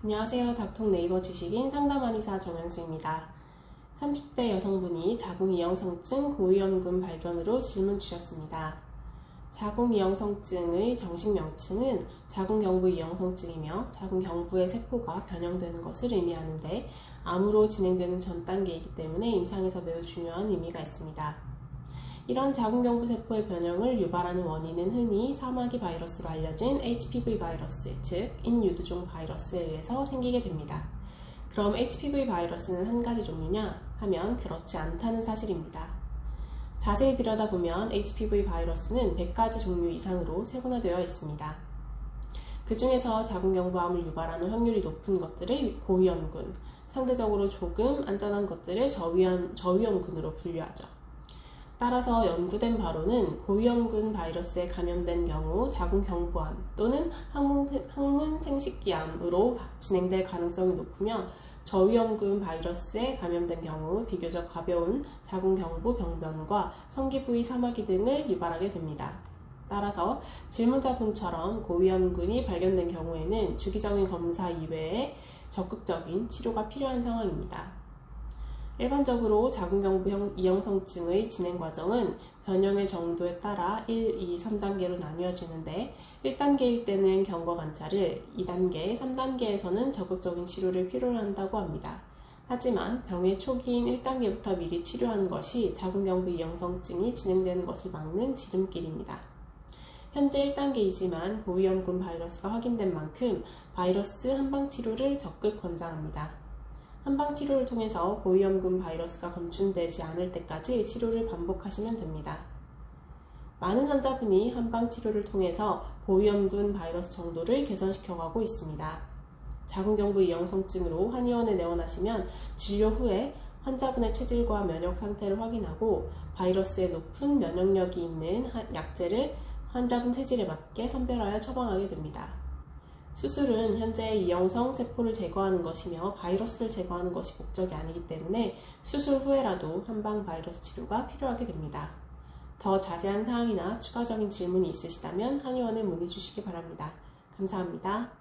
안녕하세요. 닥통 네이버 지식인 상담한의사 정현수입니다. 30대 여성분이 자궁이형성증 고위험군 발견으로 질문 주셨습니다. 자궁이형성증의 정식 명칭은 자궁경부 이형성증이며 자궁경부의 세포가 변형되는 것을 의미하는데 암으로 진행되는 전 단계이기 때문에 임상에서 매우 중요한 의미가 있습니다. 이런 자궁경부 세포의 변형을 유발하는 원인은 흔히 사마귀 바이러스로 알려진 HPV 바이러스, 즉 인유두종 바이러스에 의해서 생기게 됩니다. 그럼 HPV 바이러스는 한 가지 종류냐 하면 그렇지 않다는 사실입니다. 자세히 들여다보면 HPV 바이러스는 100가지 종류 이상으로 세분화되어 있습니다. 그 중에서 자궁경부암을 유발하는 확률이 높은 것들을 고위험군, 상대적으로 조금 안전한 것들을 저위험, 저위험군으로 분류하죠. 따라서 연구된 바로는 고위험군 바이러스에 감염된 경우 자궁경부암 또는 항문, 생식기암으로 진행될 가능성이 높으며 저위험군 바이러스에 감염된 경우 비교적 가벼운 자궁경부 병변과 성기 부위 사마귀 등을 유발하게 됩니다. 따라서 질문자분처럼 고위험군이 발견된 경우에는 주기적인 검사 이외에 적극적인 치료가 필요한 상황입니다. 일반적으로 자궁경부 이형성증의 진행 과정은 변형의 정도에 따라 1, 2, 3단계로 나뉘어지는데 1단계일 때는 경과 관찰을, 2단계, 3단계에서는 적극적인 치료를 필요로 한다고 합니다. 하지만 병의 초기인 1단계부터 미리 치료하는 것이 자궁경부 이형성증이 진행되는 것을 막는 지름길입니다. 현재 1단계이지만 고위험군 바이러스가 확인된 만큼 바이러스 한방 치료를 적극 권장합니다. 한방 치료를 통해서 고위험군 바이러스가 검출되지 않을 때까지 치료를 반복하시면 됩니다. 많은 환자분이 한방 치료를 통해서 고위험군 바이러스 정도를 개선시켜 가고 있습니다. 자궁경부 이형성증으로 한의원에 내원하시면 진료 후에 환자분의 체질과 면역 상태를 확인하고 바이러스에 높은 면역력이 있는 약제를 환자분 체질에 맞게 선별하여 처방하게 됩니다. 수술은 현재 이형성 세포를 제거하는 것이며 바이러스를 제거하는 것이 목적이 아니기 때문에 수술 후에라도 한방 바이러스 치료가 필요하게 됩니다. 더 자세한 사항이나 추가적인 질문이 있으시다면 한의원에 문의 주시기 바랍니다. 감사합니다.